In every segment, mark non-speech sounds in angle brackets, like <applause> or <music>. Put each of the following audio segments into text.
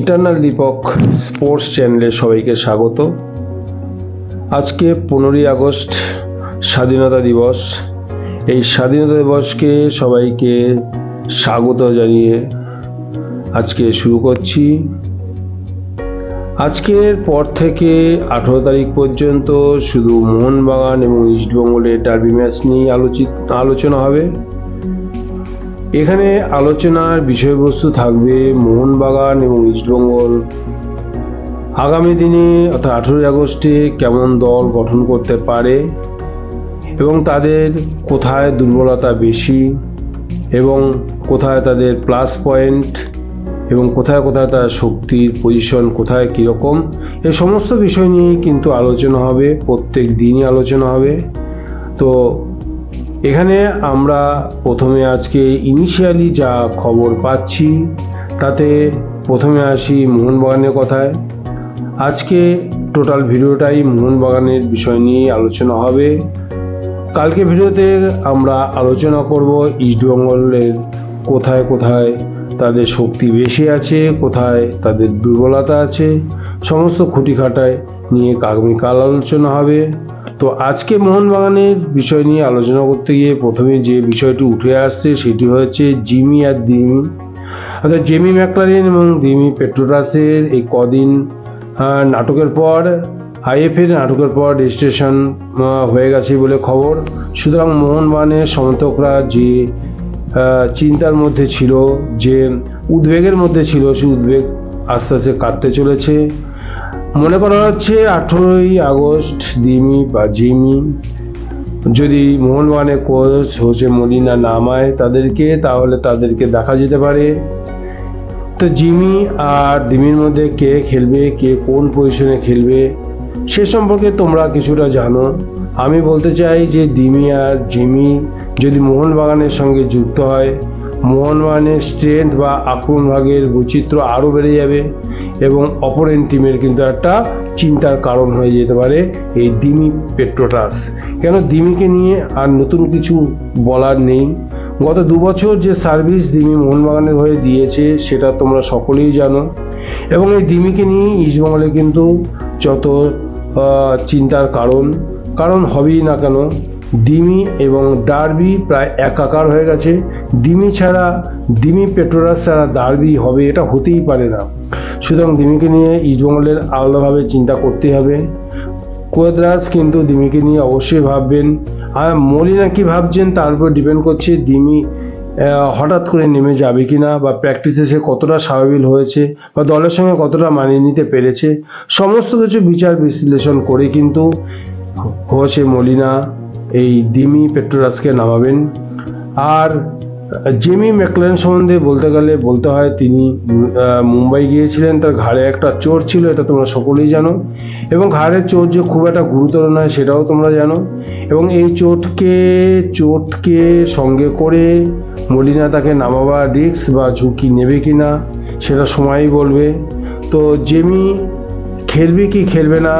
Eternal Dipak sports চ্যানেলে সবাইকে স্বাগত। আজকে পনেরোই আগস্ট স্বাধীনতা দিবস। এই স্বাধীনতা দিবসকে সবাইকে স্বাগত জানিয়ে আজকে শুরু করছি। আজকের পর থেকে আঠেরো তারিখ পর্যন্ত শুধু মোহনবাগান এবং ইস্টবেঙ্গলের ডার্বি ম্যাচ নিয়ে আলোচিত, আলোচনা হবে। এখানে আলোচনার বিষয়বস্তু থাকবে মোহনবাগান এবং ইস্টবেঙ্গল আগামী দিনে অর্থাৎ আঠেরোই আগস্টে কেমন দল গঠন করতে পারে এবং তাদের কোথায় দুর্বলতা বেশি এবং কোথায় তাদের প্লাস পয়েন্ট এবং কোথায় কোথায় তার শক্তির পজিশন কোথায় কীরকম, এই সমস্ত বিষয় নিয়েই কিন্তু আলোচনা হবে, প্রত্যেক দিনই আলোচনা হবে। তো এখানে আমরা প্রথমে আজকে ইনিশিয়ালি যা খবর পাচ্ছি, তাতে প্রথমে আসি মোহনবাগানের কথায়। আজকে টোটাল ভিডিওটাই মোহনবাগানের বিষয় নিয়ে আলোচনা হবে। কালকে ভিডিওতে আমরা আলোচনা করব ইস্টবেঙ্গলের কোথায় কোথায় তাদের শক্তি বেশি আছে, কোথায় তাদের দুর্বলতা আছে, সমস্ত খুঁটিখাটায় নিয়ে আগামীকাল আলোচনা হবে। তো আজকে মোহনবাগানের বিষয় নিয়ে আলোচনা করতে গিয়ে প্রথমে যে বিষয়টি উঠে আসছে সেটি হচ্ছে জিমি আর দিমি। অর্থাৎ জেমি ম্যাকলারিন এবং দিমি পেট্রোটাসের এই কদিন নাটকের পর, আইএফের নাটকের পর রেজিস্ট্রেশন হয়ে গেছে বলে খবর। সুতরাং মোহনবাগানের সমর্থকরা যে চিন্তার মধ্যে ছিল, যে উদ্বেগের মধ্যে ছিল সেই উদ্বেগ আস্তে আস্তে কাটতে চলেছে। মনে করা হচ্ছে আঠেরোই আগস্ট দিমি বা জিমি। যদি মোহনবাগানের কোচ হোসে মদিনা নামায় তাদেরকে, তাহলে তাদেরকে দেখা যেতে পারে। তো জিমি আর দিমির মধ্যে কে খেলবে, কে কোন পজিশনে খেলবে, সে সম্পর্কে তোমরা কিছুটা জানো। আমি বলতে চাই যে দিমি আর জিমি যদি মোহনবাগানের সঙ্গে যুক্ত হয় মোহনবাগানের স্ট্রেংথ বা আক্রমণ ভাগের বৈচিত্র্য আরও বেড়ে যাবে এবং অপরেন্ট টিমের কিন্তু একটা চিন্তার কারণ হয়ে যেতে পারে এই দিমি পেট্রোটাস। কেন দিমিকে নিয়ে আর নতুন কিছু বলার নেই? গত দু বছর যে সার্ভিস দিমি মোহনবাগানের হয়ে দিয়েছে সেটা তোমরা সকলেই জানো এবং এই দিমিকে নিয়ে ইস্টবেঙ্গলে কিন্তু যত চিন্তার কারণ কারণ হবেই না কেন দিমি এবং ডার্বি প্রায় একাকার হয়ে গেছে। দিমি ছাড়া দিমি পেট্রোরাস ছাড়া ডার্বি হবে এটা হতেই পারে না। সুতরাং দিমিকে নিয়ে ইস্টবেঙ্গলের আলাদাভাবে চিন্তা করতে হবে। কোয়েদ্রাস কিন্তু দিমিকে নিয়ে অবশ্যই ভাববেন। আর মলিনা কি ভাবছেন তার উপর ডিপেন্ড করছে আহ, হঠাৎ করে নেমে যাবে কি না বা প্র্যাকটিসে সে কতটা স্বাভাবিক হয়েছে বা দলের সঙ্গে কতটা মানিয়ে নিতে পেরেছে। সমস্ত কিছু বিচার বিশ্লেষণ করে কিন্তু হোসে মলিনা। এই দিমি পেট্রোরাসকে নামাবেন। আর জেমি ম্যাকলেন সম্বন্ধে বলতে গেলে বলতে হয়, তিনি মুম্বাই গিয়েছিলেন, তার ঘাড়ে একটা চোর ছিল, এটা তোমরা সকলেই জানো। এবং ঘাড়ের চোট যে খুব একটা গুরুতর নয়, সেটাও তোমরা জানো। এবং এই চোটকে চোটকে সঙ্গে করে মলিনা তাকে নামাবার রিস্ক বা ঝুঁকি নেবে কি না, সেটা সময়ই বলবে। তো জেমি খেলবে কি খেলবে না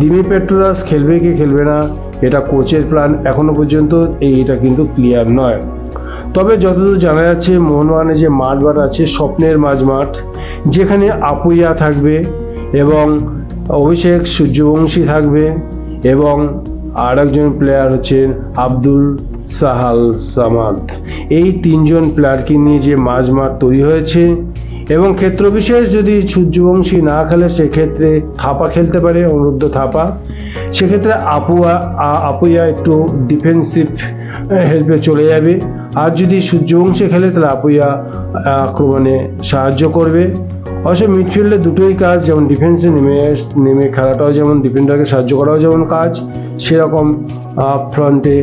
দিমি পেট্রোরাস খেলবে কি খেলবে না এটা কোচের প্ল্যান এখনও পর্যন্ত এই এটা কিন্তু ক্লিয়ার নয়। তবে যতদূর জানা যাচ্ছে, মোহনবাগানে যে মাঠ বাট আছে, স্বপ্নের মাঝ মাঠ, যেখানে আপুইয়া থাকবে এবং অভিষেক সূর্যবংশী থাকবে এবং আর একজন প্লেয়ার হচ্ছেন আব্দুল সাহাল সামাদ। এই তিনজন প্লেয়ারকে নিয়ে যে মাঝ মাঠ তৈরি হয়েছে এবং ক্ষেত্র বিশেষ যদি সূর্যবংশী না খেলে, সেক্ষেত্রে থাপা খেলতে পারে অনুরুদ্ধ থাপা। সেক্ষেত্রে আপুয়া আপুয়া একটু ডিফেন্সিভ হেল্পে চলে যাবে। আর যদি সূর্যবংশী খেলে, তাহলে আপুয়া আক্রমণে সাহায্য করবে। অবশ্য মিডফিল্ডে দুটোই কাজ, যেমন ডিফেন্সে নেমে নেমে খেলাটাও যেমন ডিফেন্ডারকে সাহায্য করাও যেমন কাজ, সেরকম ফ্রন্টে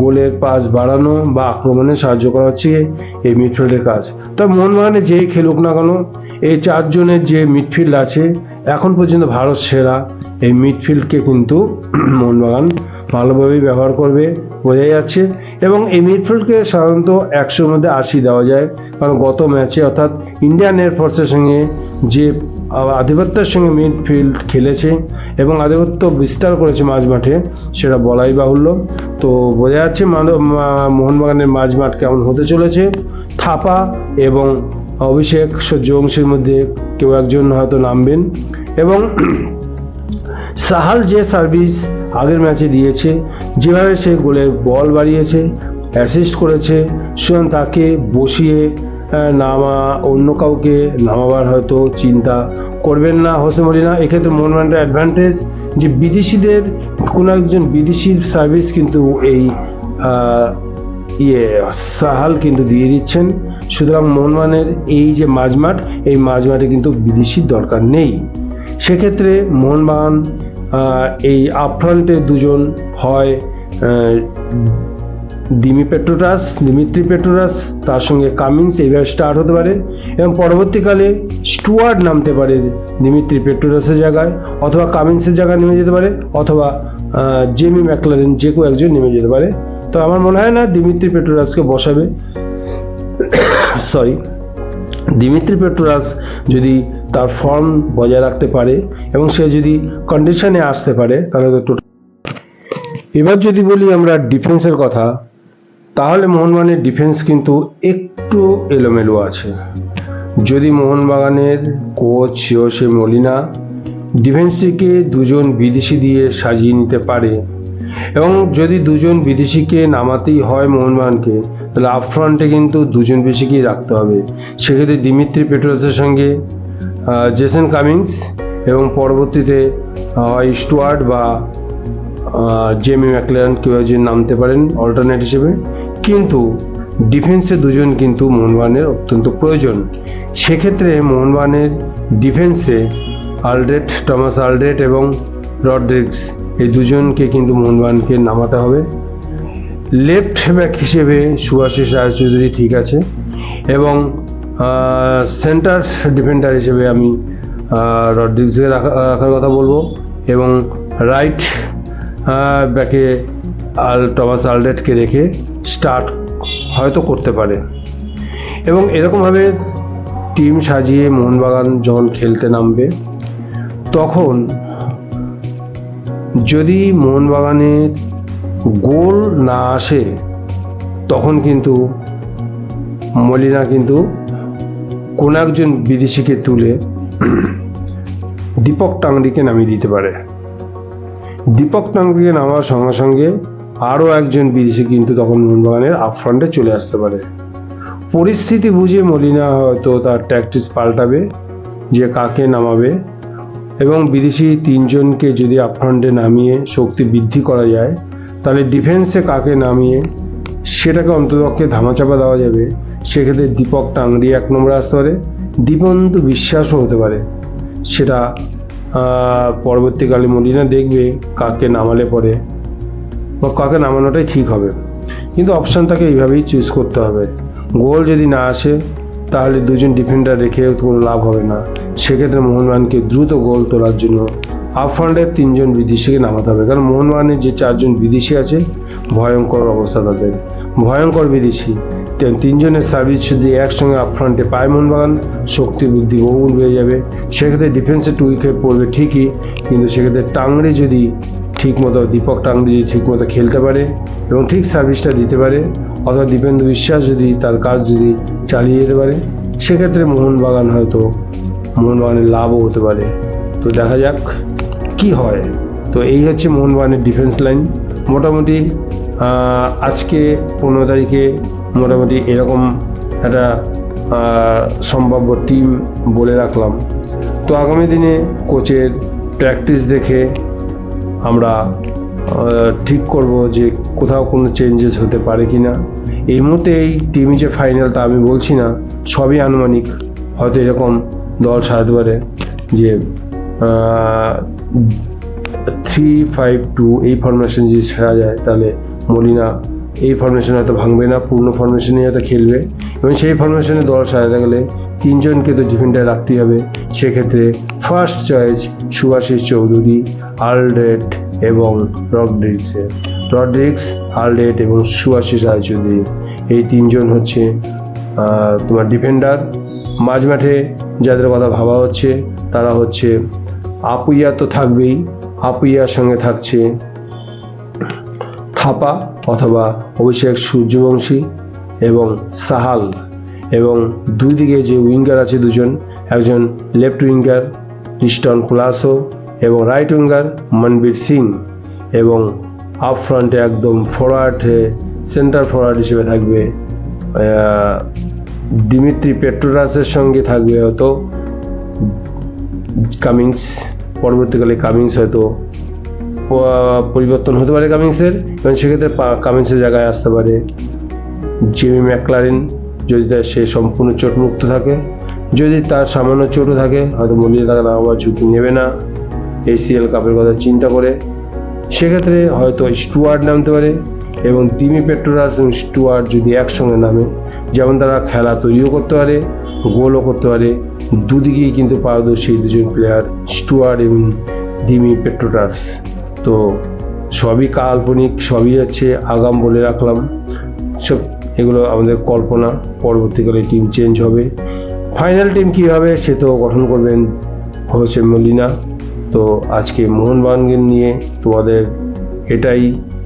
গোলের পাস বাড়ানো বা আক্রমণে সাহায্য করা হচ্ছে এই মিডফিল্ডের কাজ। তবে মোহনবাগানে যেই খেলুক না কেন, এই চারজনের যে মিডফিল্ড আছে, এখন পর্যন্ত ভারত সেরা। এই মিডফিল্ডকে কিন্তু <clears throat> মোহনবাগান ভালোভাবেই ব্যবহার করবে বোঝা যাচ্ছে। এবং এই মিডফিল্ডকে সাধারণত একশোর মধ্যে আশি দেওয়া যায়। কারণ গত ম্যাচে অর্থাৎ ইন্ডিয়ান এয়ারফোর্সের সঙ্গে যে আধিপত্যের সঙ্গে মিডফিল্ড খেলেছে এবং আধিপত্য বিস্তার করেছে মাঝ মাঠে সেটা বলাই বাহুল্য। তো বোঝা যাচ্ছে মোহনবাগানের মাঝ মাঠ কেমন হতে চলেছে। থাপা এবং অভিষেক সূর্যবংশীর মধ্যে কেউ একজন হয়তো নামবেন। এবং <clears throat> সাহাল যে সার্ভিস আগের ম্যাচে দিয়েছে, যেভাবে সে গোলের বল বাড়িয়েছে অ্যাসিস্ট করেছে, সুতরাং তাকে বসিয়ে নামা, অন্য কাউকে নামাবার হয়তো চিন্তা করবেন না হোসে মলিনা এক্ষেত্রে মোহনবাগানের অ্যাডভান্টেজ যে বিদেশিদের, কোনো একজন বিদেশির সার্ভিস কিন্তু এই ইয়ে সাহাল কিন্তু দিয়ে দিচ্ছেন। সুতরাং মোহনবাগানের এই যে মাঝমাঠ, এই মাঝমাঠে কিন্তু বিদেশির দরকার নেই। সেক্ষেত্রে মোহনবাগান এই আপফ্রন্টে দুজন হয় দিমি পেট্রোটাস, দিমিত্রি পেট্রোটাস, তার সঙ্গে কামিন্স এইভাবে স্টার্ট হতে পারে এবং পরবর্তীকালে স্টুয়ার্ড নামতে পারে দিমিত্রি পেট্রোটাসের জায়গায় অথবা কামিন্সের জায়গায় নেমে যেতে পারে অথবা জেমি ম্যাকলারেন যে কেউ একজন নেমে যেতে পারে। তো আমার মনে হয় না দিমিত্রি পেট্রোটাসকে বসাবে। <coughs> সরি দিমিত্রি পেট্রোরাস যদি তার ফর্ম বজায় রাখতে পারে এবং সে যদি কন্ডিশনে আসতে পারে, তাহলে তো এবার যদি বলি আমরা ডিফেন্সের কথা, তাহলে মোহনবাগানের ডিফেন্স কিন্তু একটু এলোমেলো আছে। যদি মোহনবাগানের কোচ সে মলিনা ডিফেন্সটিকে দুজন বিদেশি দিয়ে সাজিয়ে নিতে পারে এবং যদি দুজন বিদেশিকে নামাতেই হয় মোহনবাগানকে, তাহলে আপফ্রন্টে কিন্তু দুজন বেশিকেই রাখতে হবে। সেক্ষেত্রে দিমিত্রি পেট্রোসের সঙ্গে জেসন কামিংস এবং পরবর্তীতে হয় স্টুয়ার্ট বা জেমি ম্যাকলেন কেউ একজন নামতে পারেন অল্টারনেট হিসেবে। কিন্তু ডিফেন্সে দুজন কিন্তু মোহনবাগানের অত্যন্ত প্রয়োজন। সেক্ষেত্রে মোহনবাগানের ডিফেন্সে আলড্রেট টমাস আলড্রেট এবং রড্রিক্স এই দুজনকে কিন্তু মোহনবাগানকে নামাতে হবে। লেফট ব্যাক হিসেবে সুভাষিস রায়চৌধুরী ঠিক আছে। এবং সেন্টার ডিফেন্ডার হিসেবে আমি রড্রিক্সকে রাখা, রাখার কথা বলব এবং রাইট ব্যাকে আল, টমাস আলডেটকে রেখে স্টার্ট হয়তো করতে পারে। এবং এরকমভাবে টিম সাজিয়ে মোহনবাগান যখন খেলতে নামবে, তখন যদি মোহনবাগানের গোল না আসে, তখন কিন্তু মলিনা কিন্তু কোনো একজন বিদেশিকে তুলে দীপক টাংরিকে নামিয়ে দিতে পারে। দীপক টাংরিকে নামার সঙ্গে সঙ্গে আরও একজন বিদেশি কিন্তু তখন মোহনবাগানের আপফ্রন্টে চলে আসতে পারে। পরিস্থিতি বুঝে মলিনা হয়তো তার ট্যাকটিস পাল্টাবে, যে কাকে নামাবে, এবং বিদেশি তিনজনকে যদি আপফ্রন্টে নামিয়ে শক্তি বৃদ্ধি করা যায়, তাহলে ডিফেন্সে কাকে নামিয়ে সেটাকে অন্ততপক্ষে ধামাচাপা দেওয়া যাবে সেক্ষেত্রে দীপক টাংরি এক নম্বরে আসতে পারে। দীপন্ত বিশ্বাসও হতে পারে। সেটা পরবর্তীকালে মলিনা দেখবে কাকে নামালে পরে বা কাকে নামানোটাই ঠিক হবে। কিন্তু অপশান তাকে এইভাবেই চুজ করতে হবে। গোল যদি না আসে, তাহলে দুজন ডিফেন্ডার রেখে কোনো লাভ হবে না। সেক্ষেত্রে মোহনবাগানকে দ্রুত গোল তোলার জন্য আফ্রন্টের তিনজন বিদেশিকে নামাতে হবে। কারণ মোহনবাগানের যে চারজন বিদেশি আছে, ভয়ঙ্কর অবস্থা তাদের। ভয়ঙ্কর বিদেশি। তিনজনের সার্ভিস যদি একসঙ্গে আপফ্রন্টে পায় মোহনবাগান শক্তি, বুদ্ধি বহুগুণ বেড়ে যাবে। সেক্ষেত্রে ডিফেন্সে টু উইকেট পড়বে ঠিকই, কিন্তু সেক্ষেত্রে টাংরি যদি ঠিক মতো দীপক টাংরি যদি ঠিক মতো খেলতে পারে এবং ঠিক সার্ভিসটা দিতে পারে, অথবা দীপেন্দ্র বিশ্বাস যদি তার কাজ যদি চালিয়ে যেতে পারে, সেক্ষেত্রে মোহনবাগান হয়তো মোহনবাগানের লাভও হতে পারে। তো দেখা যাক কি হয়। তো এই হচ্ছে মোহনবাগানের ডিফেন্স লাইন মোটামুটি আজকে পনেরো তারিখে মোটামুটি এরকম একটা সম্ভাব্য টিম বলে রাখলাম। তো আগামী দিনে কোচের প্র্যাকটিস দেখে আমরা ঠিক করব যে কোথাও কোনো চেঞ্জেস হতে পারে কি না এই মুহূর্তে এই টিম যে ফাইনাল তা আমি বলছি না, সবই আনুমানিক। হয়তো এরকম দল সাজাতে পারে যে থ্রি ফাইভ টু এই ফরমেশন যদি সেরা যায়, তাহলে মলিনা, এই ফরমেশন হয়তো ভাঙবে না, পূর্ণ ফরমেশনে হয়তো খেলবে। এবং সেই ফরমেশনে দল সাজাতে গেলে তিনজনকে তো ডিফেন্ডার রাখতেই হবে। সেক্ষেত্রে ফার্স্ট চয়েস সুভাষিস চৌধুরী আলডেট এবং রড্রিক্সের রড্রিক্স আলডেট এবং সুভাষিস রায়চৌধুরী। এই তিনজন হচ্ছে তোমার ডিফেন্ডার মাঝমাঠে যাদের কথা ভাবা হচ্ছে, তারা হচ্ছে, আপুইয়া তো থাকবেই, আপুইয়ার সঙ্গে থাকছে থাপা অথবা অভিষেক সূর্যবংশী এবং সাহাল এবং দুই দিকে যে উইঙ্গার আছে দুজন, একজন লেফট উইঙ্গার রিস্টন কুলাসো এবং রাইট উইঙ্গার মনবীর সিং এবং আপ ফ্রন্টে একদম ফরওয়ার্ড সেন্টার ফরওয়ার্ড হিসেবে থাকবে দিমিত্রি পেট্রোরাসের সঙ্গে থাকবে হয়তো, কামিংস, পরবর্তীকালে কামিংস হয়তো পরিবর্তন হতে পারে কামিংসের এবং সেক্ষেত্রে কামিংসের জায়গায় আসতে পারে। জিমি ম্যাকলারিন যদি তার সে সম্পূর্ণ চোটমুক্ত থাকে, যদি তার সামান্য চোটও থাকে, হয়তো মলিয়ে থাকা না হওয়ার ঝুঁকি নেবে না। এসিএল কাপের কথা চিন্তা করে। সেক্ষেত্রে হয়তো স্টুয়ার্ড নামতে পারে, এবং দিমি পেট্রোরাস এবং স্টুয়ার্ড যদি একসঙ্গে নামে, যেমন তারা খেলা তৈরিও করতে পারে, গোলও করতে পারে, দুদিকেই কিন্তু পারদর্শী দুজন প্লেয়ার স্টুয়ার্ড এবং দিমি পেট্রোরাস তো সবই কাল্পনিক, সবই হচ্ছে আগাম বলে রাখলাম। সব এগুলো আমাদের কল্পনা, পরবর্তীকালে টিম চেঞ্জ হবে। ফাইনাল টিম কী হবে সে তো গঠন করবেন হোসে মলিনা। তো আজকে মোহনবাগানকে নিয়ে তোমাদের এটাই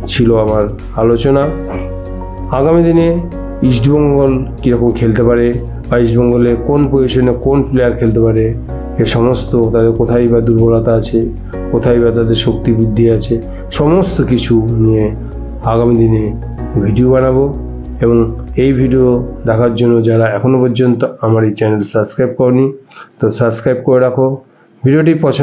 ছিল আমার আলোচনা। আগামী দিনে ইস্টবেঙ্গল কীরকম খেলতে পারে বা ইস্টবেঙ্গলে কোন পজিশনে কোন প্লেয়ার খেলতে পারে এ সমস্ত তাদের কোথায় বা দুর্বলতা আছে, কোথায় বা তাদের শক্তি বৃদ্ধি আছে, সমস্ত কিছু নিয়ে আগামী দিনে ভিডিও বানাবো এবং এই ভিডিও দেখার জন্য যারা এখনও পর্যন্ত আমার এই চ্যানেল সাবস্ক্রাইব করনি, তো সাবস্ক্রাইব করে রাখো। ভিডিওটি পছন্দ